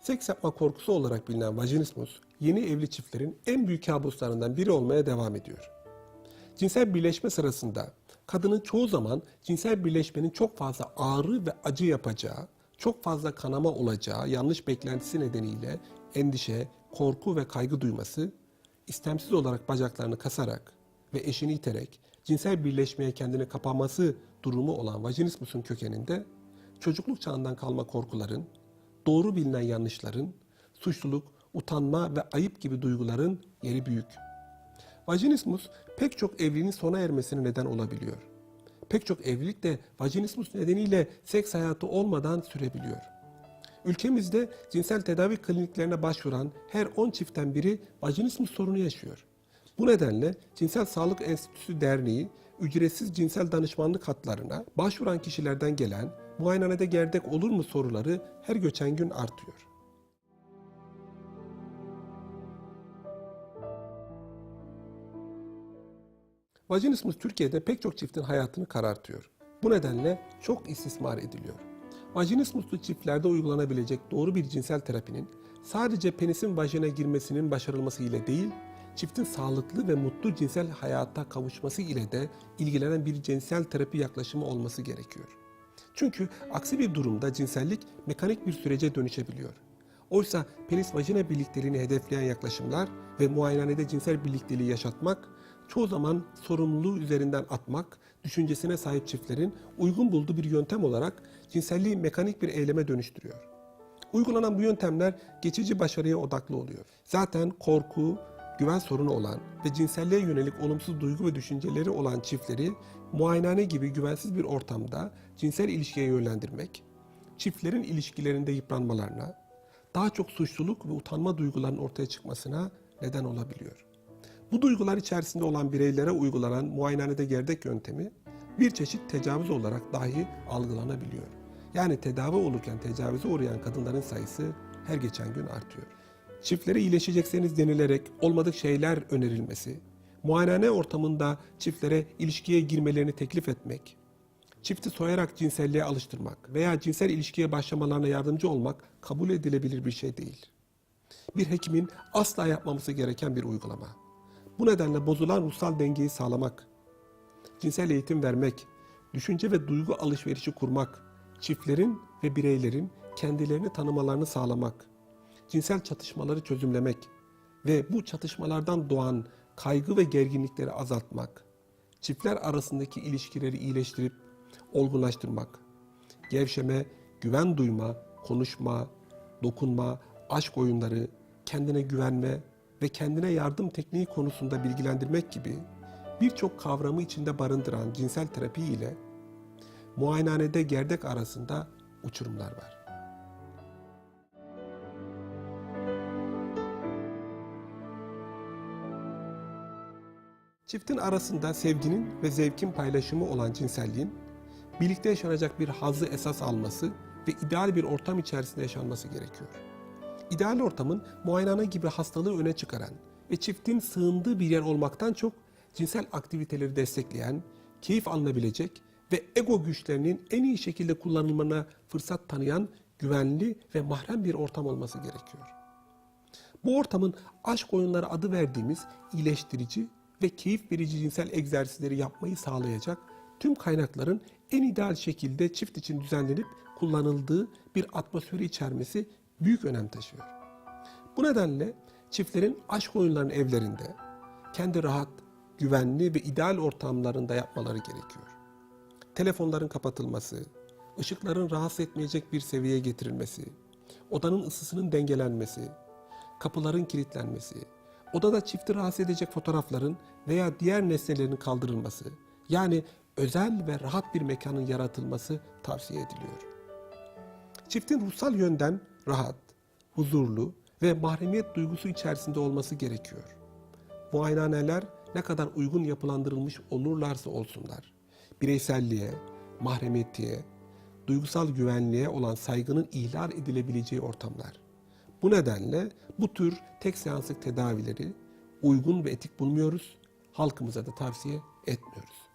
Seks yapma korkusu olarak bilinen vajinismus, yeni evli çiftlerin en büyük kabuslarından biri olmaya devam ediyor. Cinsel birleşme sırasında kadının çoğu zaman cinsel birleşmenin çok fazla ağrı ve acı yapacağı, çok fazla kanama olacağı yanlış beklentisi nedeniyle endişe, korku ve kaygı duyması, istemsiz olarak bacaklarını kasarak ve eşini iterek cinsel birleşmeye kendini kapaması durumu olan vajinismusun kökeninde çocukluk çağından kalma korkuların, doğru bilinen yanlışların, suçluluk, utanma ve ayıp gibi duyguların yeri büyük. Vajinismus pek çok evliliğin sona ermesine neden olabiliyor. Pek çok evlilik de vajinismus nedeniyle seks hayatı olmadan sürebiliyor. Ülkemizde cinsel tedavi kliniklerine başvuran her 10 çiftten biri vajinismus sorunu yaşıyor. Bu nedenle Cinsel Sağlık Enstitüsü Derneği ücretsiz cinsel danışmanlık hatlarına başvuran kişilerden gelen muayenede gerdek olur mu soruları her geçen gün artıyor. Vajinismus Türkiye'de pek çok çiftin hayatını karartıyor. Bu nedenle çok istismar ediliyor. Vajinismuslu çiftlerde uygulanabilecek doğru bir cinsel terapinin sadece penisin vajine girmesinin başarılması ile değil, çiftin sağlıklı ve mutlu cinsel hayata kavuşması ile de ilgilenen bir cinsel terapi yaklaşımı olması gerekiyor. Çünkü aksi bir durumda cinsellik mekanik bir sürece dönüşebiliyor. Oysa penis vajina birlikteliğini hedefleyen yaklaşımlar ve muayenehanede cinsel birlikteliği yaşatmak çoğu zaman sorumluluğu üzerinden atmak düşüncesine sahip çiftlerin uygun bulduğu bir yöntem olarak cinselliği mekanik bir eyleme dönüştürüyor. Uygulanan bu yöntemler geçici başarıya odaklı oluyor. Zaten korku, güven sorunu olan ve cinselliğe yönelik olumsuz duygu ve düşünceleri olan çiftleri muayenehane gibi güvensiz bir ortamda cinsel ilişkiye yönlendirmek, çiftlerin ilişkilerinde yıpranmalarına, daha çok suçluluk ve utanma duygularının ortaya çıkmasına neden olabiliyor. Bu duygular içerisinde olan bireylere uygulanan muayenehanede gerdek yöntemi bir çeşit tecavüz olarak dahi algılanabiliyor. Yani tedavi olurken tecavüze uğrayan kadınların sayısı her geçen gün artıyor. Çiftlere iyileşecekseniz denilerek olmadık şeyler önerilmesi, muayenehane ortamında çiftlere ilişkiye girmelerini teklif etmek, çifti soyarak cinselliğe alıştırmak veya cinsel ilişkiye başlamalarına yardımcı olmak kabul edilebilir bir şey değil. Bir hekimin asla yapmaması gereken bir uygulama. Bu nedenle bozulan ruhsal dengeyi sağlamak, cinsel eğitim vermek, düşünce ve duygu alışverişi kurmak, çiftlerin ve bireylerin kendilerini tanımalarını sağlamak, cinsel çatışmaları çözümlemek ve bu çatışmalardan doğan kaygı ve gerginlikleri azaltmak, çiftler arasındaki ilişkileri iyileştirip olgunlaştırmak, gevşeme, güven duyma, konuşma, dokunma, aşk oyunları, kendine güvenme ve kendine yardım tekniği konusunda bilgilendirmek gibi birçok kavramı içinde barındıran cinsel terapi ile muayenehanede gerdek arasında uçurumlar var. Çiftin arasında sevginin ve zevkin paylaşımı olan cinselliğin birlikte yaşanacak bir hazzı esas alması ve ideal bir ortam içerisinde yaşanması gerekiyor. İdeal ortamın muayenehane gibi hastalığı öne çıkaran ve çiftin sığındığı bir yer olmaktan çok cinsel aktiviteleri destekleyen, keyif alınabilecek ve ego güçlerinin en iyi şekilde kullanılmana fırsat tanıyan güvenli ve mahrem bir ortam olması gerekiyor. Bu ortamın aşk oyunları adı verdiğimiz iyileştirici ve keyif verici cinsel egzersizleri yapmayı sağlayacak tüm kaynakların en ideal şekilde çift için düzenlenip kullanıldığı bir atmosferi içermesi büyük önem taşıyor. Bu nedenle çiftlerin aşk oyunlarının evlerinde kendi rahat, güvenli ve ideal ortamlarında yapmaları gerekiyor. Telefonların kapatılması, ışıkların rahatsız etmeyecek bir seviyeye getirilmesi, odanın ısısının dengelenmesi, kapıların kilitlenmesi, odada çifti rahatsız edecek fotoğrafların veya diğer nesnelerin kaldırılması, yani özel ve rahat bir mekanın yaratılması tavsiye ediliyor. Çiftin ruhsal yönden rahat, huzurlu ve mahremiyet duygusu içerisinde olması gerekiyor. Muayenehaneler ne kadar uygun yapılandırılmış olurlarsa olsunlar, bireyselliğe, mahremiyetliğe, duygusal güvenliğe olan saygının ihlal edilebileceği ortamlar. Bu nedenle bu tür tek seanslık tedavileri uygun ve etik bulmuyoruz, halkımıza da tavsiye etmiyoruz.